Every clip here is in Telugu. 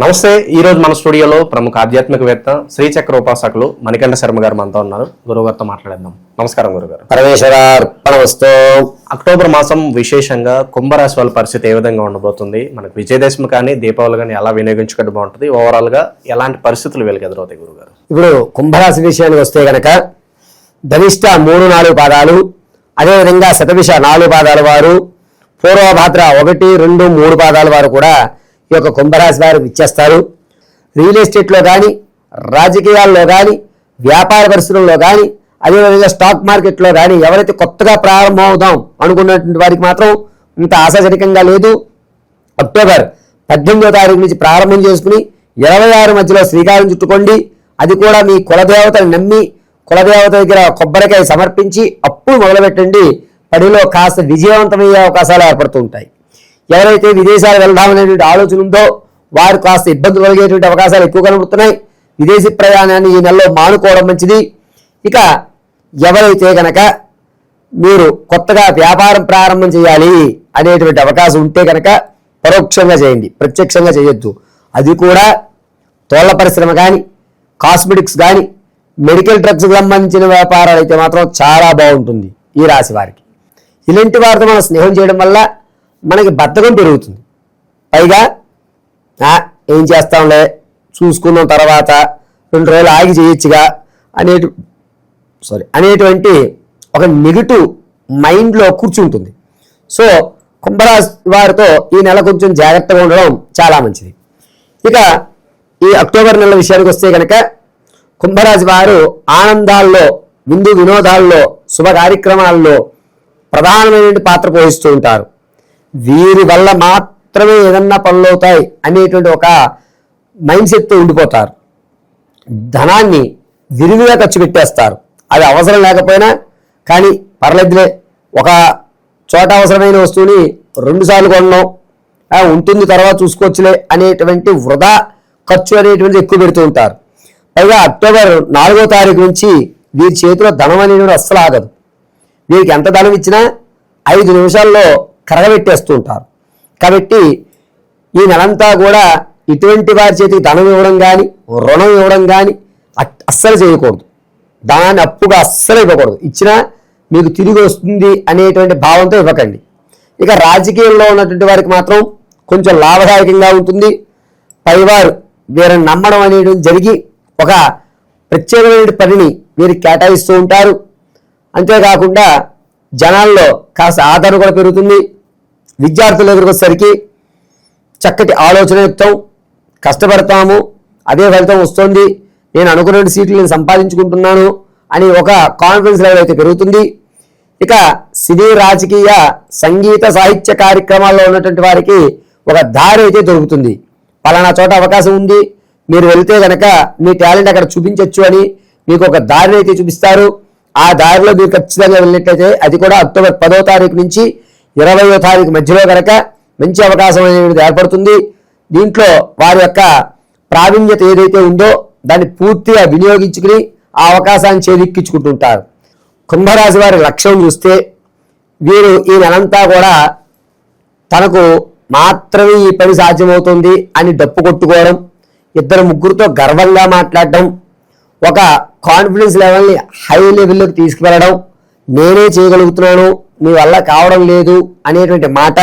నమస్తే ఈ రోజు మన స్టూడియోలో ప్రముఖ ఆధ్యాత్మికవేత్త శ్రీచక్ర ఉపాసకులు మణికంఠ శర్మ గారు మనతో ఉన్నారు. గురువుగారితో మాట్లాడేద్దాం. నమస్కారం గురుగారు పరమేశ్వరార్పణమస్తు అక్టోబర్ మాసం విశేషంగా కుంభరాశి వాళ్ళ పరిస్థితి ఏ విధంగా ఉండబోతుంది? మనకు విజయదశమి కానీ దీపావళి కానీ ఎలా వినియోగించుకుంటే బాగుంటుంది? ఓవరాల్గా ఎలాంటి పరిస్థితులు వీళ్ళకి ఎదురవుతాయి గురుగారు ఇప్పుడు కుంభరాశి విషయానికి వస్తే గనక ధనిష్ట మూడు నాలుగు పాదాలు అదేవిధంగా శతభిష నాలుగు పాదాల వారు పూర్వభాద్ర ఒకటి రెండు మూడు పాదాల వారు కూడా ఈ యొక్క కుంభరాశి వారు ఇచ్చేస్తారు. రియల్ ఎస్టేట్లో కానీ రాజకీయాల్లో కానీ వ్యాపార పరిస్థితుల్లో కానీ అదేవిధంగా స్టాక్ మార్కెట్లో కానీ ఎవరైతే కొత్తగా ప్రారంభం అవుదాం అనుకున్నటువంటి వారికి మాత్రం ఇంత ఆశాజనకంగా లేదు. అక్టోబర్ పద్దెనిమిదో తారీఖు నుంచి ప్రారంభం చేసుకుని ఇరవై ఆరు మధ్యలో శ్రీకారం చుట్టుకోండి. అది కూడా మీ కులదేవతను నమ్మి కులదేవత దగ్గర కొబ్బరికాయ సమర్పించి అప్పుడు మొదలుపెట్టండి. పడిలో కాస్త విజయవంతమయ్యే అవకాశాలు ఏర్పడుతూ ఉంటాయి. ఎవరైతే విదేశాలు వెళ్దామనేటువంటి ఆలోచన ఉందో వారు కాస్త ఇబ్బందులు కలిగేటువంటి అవకాశాలు ఎక్కువ కనబడుతున్నాయి. విదేశీ ప్రయాణాన్ని ఈ నెలలో మానుకోవడం మంచిది. ఇక ఎవరైతే గనక మీరు కొత్తగా వ్యాపారం ప్రారంభం చేయాలి అనేటువంటి అవకాశం ఉంటే కనుక పరోక్షంగా చేయండి. ప్రత్యక్షంగా చేయొద్దు. అది కూడా తోళ్ళ పరిశ్రమ కానీ కాస్మెటిక్స్ కానీ మెడికల్ డ్రగ్స్ సంబంధించిన వ్యాపారాలు అయితే మాత్రం చాలా బాగుంటుంది ఈ రాశి వారికి. ఇలాంటి వారితో మనం స్నేహం చేయడం వల్ల మనకి బద్ధకం పెరుగుతుంది. పైగా ఏం చేస్తాంలే? చూసుకున్న తర్వాత రెండు రోజులు ఆగి చేయొచ్చుగా అనేటు సారీ అనేటువంటి ఒక నెగిటివ్ మైండ్లో కూర్చుంటుంది. సో కుంభరాశి వారితో ఈ నెల కొంచెం జాగ్రత్తగా ఉండడం చాలా మంచిది. ఇక ఈ అక్టోబర్ నెల విషయానికి వస్తే కనుక కుంభరాశి వారు ఆనందాల్లో విందు వినోదాల్లో శుభ కార్యక్రమాల్లో ప్రధానమైనటువంటి పాత్ర పోషిస్తూ ఉంటారు. వీరి వల్ల మాత్రమే ఏదన్నా పనులు అవుతాయి అనేటువంటి ఒక మైండ్ సెట్తో ఉండిపోతారు. ధనాన్ని విరివిగా ఖర్చు పెట్టేస్తారు. అది అవసరం లేకపోయినా కానీ పర్లేదులే. ఒక చోట అవసరమైన వస్తువుని రెండుసార్లు కొనడం ఉంటుంది తర్వాత చూసుకోవచ్చులే అనేటువంటి వృధా ఖర్చు అనేటువంటిది ఎక్కువ పెడుతూ ఉంటారు. పైగా అక్టోబర్ నాలుగో తారీఖు నుంచి వీరి చేతిలో ధనం అనేటువంటి అస్సలు ఆగదు. వీరికి ఎంత ధనం ఇచ్చినా ఐదు నిమిషాల్లో కరగబెట్టేస్తూ ఉంటారు కాబట్టి ఈ నెలంతా కూడా ఇటువంటి వారి చేతికి ధనం ఇవ్వడం కానీ రుణం ఇవ్వడం కానీ అట్- అస్సలు చేయకూడదు. దాన్ని అప్పుగా అస్సలు ఇవ్వకూడదు. ఇచ్చినా మీకు తిరిగి వస్తుంది అనేటువంటి భావంతో ఇవ్వకండి. ఇక రాజకీయంలో ఉన్నటువంటి వారికి మాత్రం కొంచెం లాభదాయకంగా ఉంటుంది. పైవారు వీరిని నమ్మడం అనేది జరిగి ఒక ప్రత్యేకమైన పనిని వీరికి కేటాయిస్తూ ఉంటారు. అంతేకాకుండా జనాల్లో కాస్త ఆదరణ కూడా పెరుగుతుంది. విద్యార్థుల దగ్గరకు వచ్చేసరికి చక్కటి ఆలోచనయుక్తం కష్టపడతాము అదే ఫలితం వస్తుంది నేను అనుకున్న సీట్లు నేను సంపాదించుకుంటున్నాను అని ఒక కాన్ఫిడెన్స్ లెవెల్ అయితే పెరుగుతుంది. ఇక సినీ రాజకీయ సంగీత సాహిత్య కార్యక్రమాల్లో ఉన్నటువంటి వారికి ఒక దారి అయితే దొరుకుతుంది. పలానా చోట అవకాశం ఉంది మీరు వెళ్తే కనుక మీ టాలెంట్ అక్కడ చూపించవచ్చు అని మీకు ఒక దారిని అయితే చూపిస్తారు. ఆ దారిలో మీరు ఖచ్చితంగా వెళ్ళినట్లయితే అది కూడా అక్టోబర్ పదో తారీఖు నుంచి ఇరవయో తారీఖు మధ్యలో కనుక మంచి అవకాశం అనేది ఏర్పడుతుంది. దీంట్లో వారి యొక్క ప్రావీణ్యత ఏదైతే ఉందో దాన్ని పూర్తిగా వినియోగించుకుని ఆ అవకాశాన్ని చేదిక్కించుకుంటుంటారు కుంభరాశి వారి లక్ష్యం చూస్తే వీరు ఈ నెలంతా కూడా తనకు మాత్రమే ఈ పని సాధ్యమవుతుంది అని డప్పు కొట్టుకోవడం ఇద్దరు ముగ్గురితో గర్వంగా మాట్లాడడం ఒక కాన్ఫిడెన్స్ లెవెల్ని హై లెవెల్లోకి తీసుకువెళ్ళడం నేనే చేయగలుగుతున్నాను మీ వల్ల కావడం లేదు అనేటువంటి మాట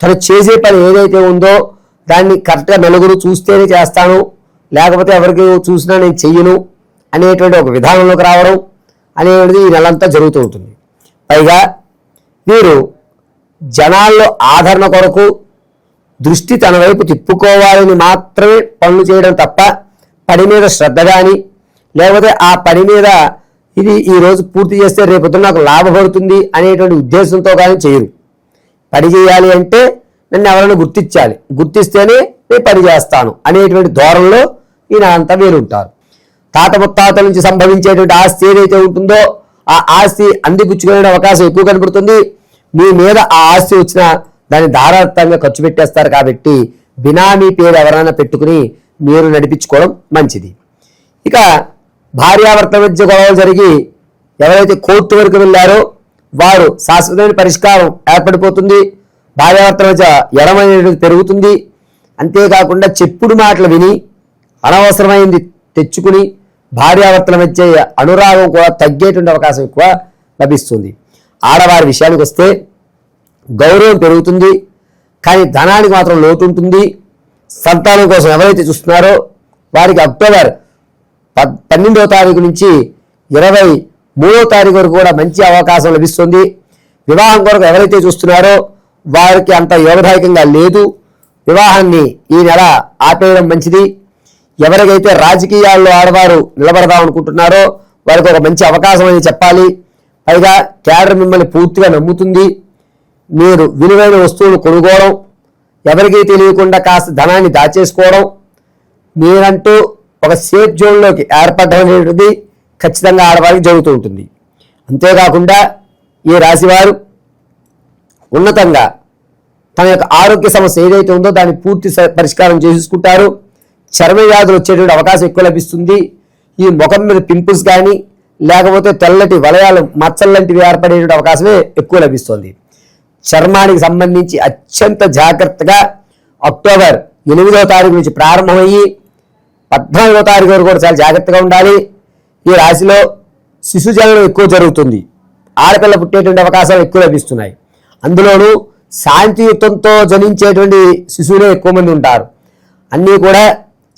తను చేసే పని ఏదైతే ఉందో దాన్ని కరెక్ట్గా నలుగురు చూస్తేనే చేస్తాను లేకపోతే ఎవరికి చూసినా నేను చెయ్యను అనేటువంటి ఒక విధానంలోకి రావడం అనేది ఈ నెలంతా జరుగుతూ ఉంటుంది. పైగా మీరు జనాల్లో ఆదరణ కొరకు దృష్టి తన వైపు తిప్పుకోవాలని మాత్రమే పనులు చేయడం తప్ప పని మీద శ్రద్ధ కానీ లేకపోతే ఆ పని మీద ఇది ఈ రోజు పూర్తి చేస్తే రేపొద్దున నాకు లాభపడుతుంది అనేటువంటి ఉద్దేశంతో కానీ చేయరు. పని చేయాలి అంటే నన్ను ఎవరైనా గుర్తించాలి. గుర్తిస్తేనే నేను పని చేస్తాను అనేటువంటి ధోరణిలో ఈయన అంతా వీరుంటారు తాత ముత్తాతల నుంచి సంభవించేటువంటి ఆస్తి ఏదైతే ఉంటుందో ఆ ఆస్తి అందిపుచ్చుకునే అవకాశం ఎక్కువ కనబడుతుంది. మీ మీద ఆ ఆస్తి వచ్చినా దాన్ని ధారాళంగా ఖర్చు పెట్టేస్తారు కాబట్టి బినామీ పేరు ఎవరైనా పెట్టుకుని మీరు నడిపించుకోవడం మంచిది. ఇక భార్యాభర్త మధ్య గొడవలు జరిగి ఎవరైతే కోర్టు వరకు వెళ్ళారో వారు శాశ్వతమైన పరిష్కారం ఏర్పడిపోతుంది. భార్యాభర్తల మధ్య ఎడమనేది పెరుగుతుంది. అంతేకాకుండా చెప్పుడు మాటలు విని అనవసరమైంది తెచ్చుకుని భార్యాభర్తల మధ్య అనురాగం కూడా తగ్గేటువంటి అవకాశం ఎక్కువ లభిస్తుంది. ఆడవారి విషయానికి వస్తే గౌరవం పెరుగుతుంది. కానీ ధనానికి మాత్రం లోటు ఉంటుంది. సంతానం కోసం ఎవరైతే చూస్తున్నారో వారికి అక్టోబర్ పన్నెండవ తారీఖు నుంచి ఇరవై మూడో తారీఖు వరకు కూడా మంచి అవకాశం లభిస్తుంది. వివాహం కొరకు ఎవరైతే చూస్తున్నారో వారికి అంత యోగదాయకంగా లేదు. వివాహాన్ని ఈ నెల ఆపేయడం మంచిది. ఎవరికైతే రాజకీయాల్లో ఆడవారు నిలబడదాం అనుకుంటున్నారో వారికి ఒక మంచి అవకాశం అని చెప్పాలి. పైగా క్యాడర్ మిమ్మల్ని పూర్తిగా నమ్ముతుంది. మీరు విలువైన వస్తువులు కొనుక్కోవడం ఎవరికీ తెలియకుండా కాస్త ధనాన్ని దాచేసుకోవడం మీరంటూ ఒక సేఫ్ జోన్లోకి ఏర్పడడం అనేటువంటిది ఖచ్చితంగా ఆడవారికి జరుగుతూ ఉంటుంది. అంతేకాకుండా ఈ రాశివారు ఉన్నతంగా తన యొక్క ఆరోగ్య సమస్య ఏదైతే ఉందో దాన్ని పూర్తి పరిష్కారం చేసుకుంటారు. చర్మ వ్యాధులు వచ్చేటువంటి అవకాశం ఎక్కువ లభిస్తుంది. ఈ ముఖం మీద పింపుల్స్ కానీ లేకపోతే తెల్లటి వలయాలు మచ్చలు లాంటివి ఏర్పడేటువంటి అవకాశమే ఎక్కువ లభిస్తుంది. చర్మానికి సంబంధించి అత్యంత జాగ్రత్తగా అక్టోబర్ ఎనిమిదవ తారీఖు నుంచి ప్రారంభమయ్యి పద్నాలుగో తారీఖు వరకు కూడా చాలా జాగ్రత్తగా ఉండాలి. ఈ రాశిలో శిశు జననం ఎక్కువ జరుగుతుంది. ఆడపిల్ల పుట్టేటువంటి అవకాశాలు ఎక్కువ లభిస్తున్నాయి. అందులోనూ శాంతియుతంతో జనించేటువంటి శిశువులే ఎక్కువ మంది ఉంటారు. అన్నీ కూడా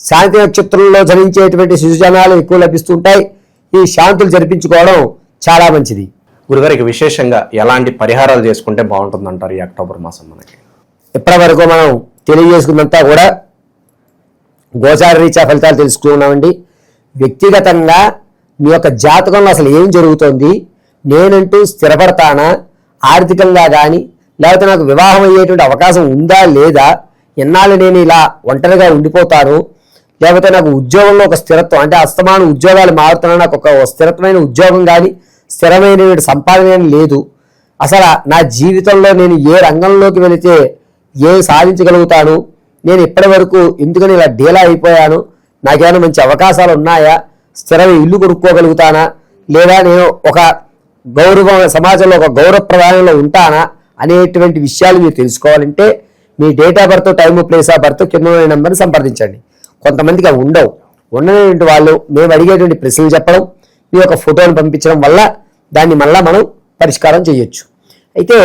శాంతి నక్షత్రంలో జనించేటువంటి శిశు జనాలు ఎక్కువ లభిస్తుంటాయి ఈ శాంతులు జరిపించుకోవడం చాలా మంచిది. గురుగారికి విశేషంగా ఎలాంటి పరిహారాలు చేసుకుంటే బాగుంటుంది అంటారు ఈ అక్టోబర్ మాసం మనకి? ఇప్పటి వరకు మనం తెలియజేసుకున్నంతా కూడా గోచార రీత్యా ఫలితాలు తెలుసుకున్నామండి వ్యక్తిగతంగా మీ యొక్క జాతకంలో అసలు ఏం జరుగుతోంది? నేనంటూ స్థిరపడతానా? ఆర్థికంగా కానీ లేకపోతే నాకు వివాహం అయ్యేటువంటి అవకాశం ఉందా లేదా? ఎన్నాళ్ళు నేను ఇలా ఒంటరిగా ఉండిపోతాను? లేకపోతే నాకు ఉద్యోగంలో ఒక స్థిరత్వం అంటే అస్తమాన ఉద్యోగాలు మారుతున్నా నాకు ఒక స్థిరత్వమైన ఉద్యోగం కానీ స్థిరమైన సంపాదన కానీ లేదు. అసలు నా జీవితంలో నేను ఏ రంగంలోకి వెళితే ఏ సాధించగలుగుతాను? నేను ఇప్పటి వరకు ఎందుకని ఇలా డీలా అయిపోయాను? నాకేమైనా మంచి అవకాశాలు ఉన్నాయా? స్థిరమైన ఇల్లు కొనుక్కోగలుగుతానా? లేదా నేను ఒక గౌరవ సమాజంలో ఒక గౌరవ ప్రధానంలో ఉంటానా? అనేటువంటి విషయాలు మీరు తెలుసుకోవాలంటే మీ date of birth time place of birth కింద నెంబర్ని సంప్రదించండి. కొంతమందికి అవి ఉండవు. ఉండనటువంటి వాళ్ళు మేము అడిగేటువంటి ప్రశ్నలు చెప్పడం మీ యొక్క ఫోటోను పంపించడం వల్ల దాన్ని మళ్ళా మనం పరిష్కారం చేయొచ్చు. అయితే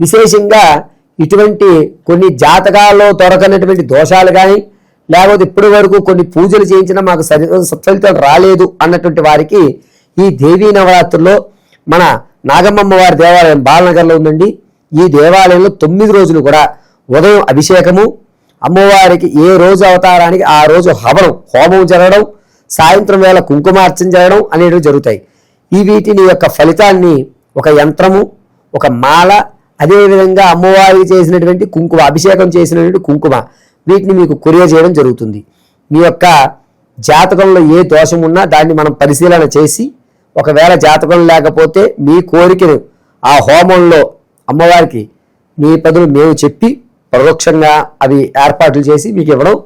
విశేషంగా ఇటువంటి కొన్ని జాతకాల్లో దొరకనటువంటి దోషాలు కానీ లేకపోతే ఇప్పటి వరకు కొన్ని పూజలు చేయించినా మాకు సరి సత్ఫలితాలు రాలేదు అన్నటువంటి వారికి ఈ దేవీ నవరాత్రుల్లో మన నాగమ్మమ్మ వారి దేవాలయం బాలనగర్లో ఉందండి. ఈ దేవాలయంలో తొమ్మిది రోజులు కూడా ఉదయం అభిషేకము అమ్మవారికి ఏ రోజు అవతారానికి ఆ రోజు హవనం హోమం జరగడం సాయంత్రం వేళ కుంకుమార్చన జరగడం అనేటివి జరుగుతాయి. ఈ వీటిని యొక్క ఫలితాన్ని ఒక యంత్రము ఒక మాల అదేవిధంగా అమ్మవారికి చేసినటువంటి కుంకుమ అభిషేకం చేసినటువంటి కుంకుమ వీటిని మీకు కొరియర్ చేయడం జరుగుతుంది. మీ యొక్క జాతకంలో ఏ దోషం ఉన్నా దాన్ని మనం పరిశీలన చేసి ఒకవేళ జాతకం లేకపోతే మీ కోరికను ఆ హోమంలో అమ్మవారికి మీ పదులు మేము చెప్పి పరోక్షంగా అవి ఏర్పాట్లు చేసి మీకు ఇవ్వడం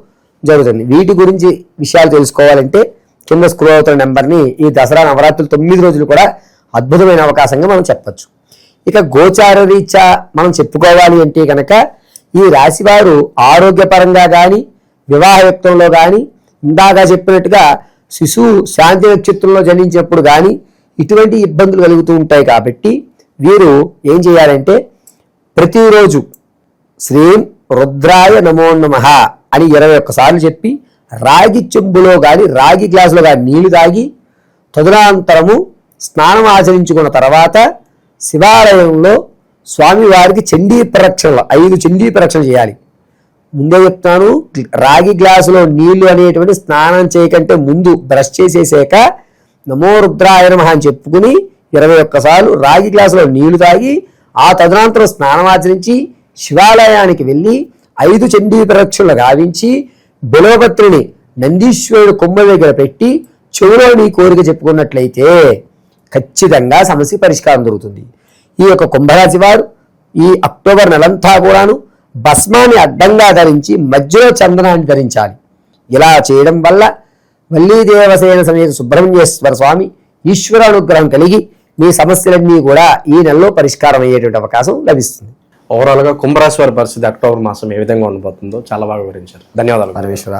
జరుగుతుంది. వీటి గురించి విషయాలు తెలుసుకోవాలంటే కింద స్క్రోల్ అవుతున్న నెంబర్ని ఈ దసరా నవరాత్రులు తొమ్మిది రోజులు కూడా అద్భుతమైన అవకాశంగా మనం చెప్పచ్చు. ఇక గోచార రీత్యా మనం చెప్పుకోవాలి అంటే కనుక ఈ రాశివారు ఆరోగ్యపరంగా కానీ వివాహయుక్తంలో కానీ ఇందాక చెప్పినట్టుగా శిశువు శాంతి నక్షత్రంలో జన్మించినప్పుడు కానీ ఇటువంటి ఇబ్బందులు కలుగుతూ ఉంటాయి కాబట్టి వీరు ఏం చేయాలంటే ప్రతిరోజు శ్రీం రుద్రాయ నమో నమ అని ఇరవై ఒక్కసార్లు చెప్పి రాగి చెంబులో కానీ రాగి గ్లాసులో కానీ నీళ్ళు తాగి తదునంతరము స్నానం ఆచరించుకున్న తర్వాత శివాలయంలో స్వామివారికి చండీ ప్రరక్షణలు ఐదు చండీ ప్రరక్షణ చేయాలి. ముందే చెప్తాను రాగి గ్లాసులో నీళ్ళు అనేటువంటి స్నానం చేయకంటే ముందు బ్రష్ చేసేసాక నమో రుద్రాయ అని చెప్పుకుని ఇరవై ఒక్కసార్లు రాగి గ్లాసులో నీళ్ళు తాగి ఆ తదనంతరం స్నానం ఆచరించి శివాలయానికి వెళ్ళి ఐదు చండీ ప్రదక్షిణలు గావించి బిలవపత్రిని నందీశ్వరుడు కొమ్మ దగ్గర పెట్టి చెవులో నీ కోరిక చెప్పుకున్నట్లయితే ఖచ్చితంగా సమస్య పరిష్కారం దొరుకుతుంది. ఈ యొక్క కుంభరాశి వారు ఈ అక్టోబర్ నెలంతా కూడాను భస్మాన్ని అడ్డంగా ధరించి మధ్యలో చందనాన్ని ధరించాలి. ఇలా చేయడం వల్ల వల్లీ దేవసేన సమేత సుబ్రహ్మణ్యేశ్వర స్వామి ఈశ్వర అనుగ్రహం కలిగి మీ సమస్యలన్నీ కూడా ఈ నెలలో పరిష్కారం అయ్యేటువంటి అవకాశం లభిస్తుంది. ఓవరాల్గా కుంభరాశి వారి పరిస్థితి అక్టోబర్ మాసం ఏ విధంగా ఉండబోతుందో చాలా బాగా వివరించారు. ధన్యవాదాలు. పరమేశ్వర